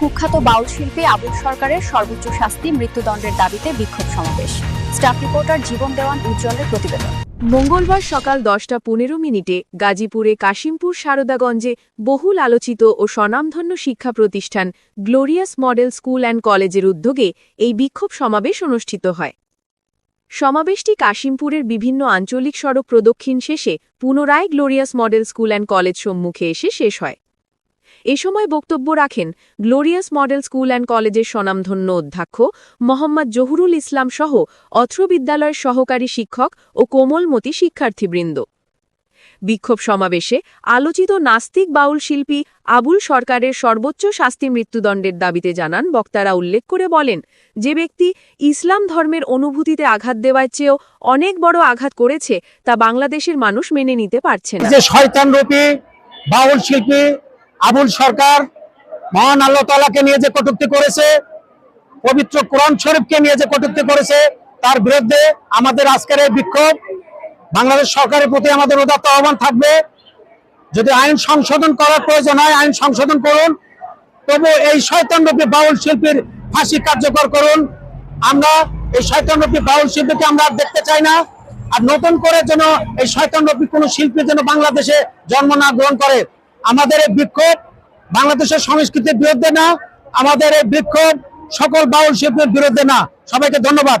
কুখ্যাত বাউল শিল্পী আবুল সরকারের সর্বোচ্চ শাস্তি মৃত্যুদণ্ডের দাবিতে বিক্ষোভ সমাবেশ। স্টাফ রিপোর্টার জীবন দেওয়ান উজ্জ্বলের প্রতিবেদন। মঙ্গলবার সকাল দশটা পনেরো মিনিটে গাজীপুরে কাশিমপুর সারদাগঞ্জে বহুল আলোচিত ও স্বনামধন্য শিক্ষা প্রতিষ্ঠান গ্লোরিয়াস মডেল স্কুল অ্যান্ড কলেজের উদ্যোগে এই বিক্ষোভ সমাবেশ অনুষ্ঠিত হয়। সমাবেশটি কাশিমপুরের বিভিন্ন আঞ্চলিক সড়ক প্রদক্ষিণ শেষে পুনরায় glorious model school and college সম্মুখে এসে শেষ হয়। এ সময় বক্তব্য রাখেন গ্লোরিয়াস মডেল স্কুল অ্যান্ড কলেজের স্বনামধন্য অধ্যক্ষ মোহাম্মদ জহুরুল ইসলাম সহ অত্র বিদ্যালয়ের সহকারী শিক্ষক ও কোমলমতি শিক্ষার্থীবৃন্দ। বিক্ষোভ সমাবেশে আলোচিত নাস্তিক বাউল শিল্পী আবুল সরকারের সর্বোচ্চ শাস্তি মৃত্যুদণ্ডের দাবিতে জানান বক্তারা উল্লেখ করে বলেন, যে ব্যক্তি ইসলাম ধর্মের অনুভূতিতে আঘাত দেওয়ার চেয়েও অনেক বড় আঘাত করেছে তা বাংলাদেশের মানুষ মেনে নিতে পারছে না। যে শয়তান রূপী বাউল শিল্পী আবুল সরকার মহান আল্লাহ তালাকে নিয়ে যে কটূক্তি করেছে, পবিত্র কোরআন শরীফকে নিয়ে যে কটূক্তি করেছে, তার বিরুদ্ধে আমাদের আজকের এই বিক্ষোভ বাংলাদেশ সরকারের প্রতি আমাদের উদাত্ত আহ্বান থাকবে। যদি আইন সংশোধন করার প্রয়োজন হয়, আইন সংশোধন করুন। তবু এই শয়তানরূপী বাউল শিল্পীর ফাঁসি কার্যকর করুন। আমরা এই শয়তানরূপী বাউল শিল্পীকে আমরা আর দেখতে চাই না। আর নতুন করে যেন এই শয়তানরূপী কোনো শিল্পী যেন বাংলাদেশে জন্ম না গ্রহণ করে আমাদের এই বিক্ষোভ বাংলাদেশের সংস্কৃতির বিরুদ্ধে না, আমাদের এই বিক্ষোভ সকল বাউল শিল্পের বিরুদ্ধে না। সবাইকে ধন্যবাদ।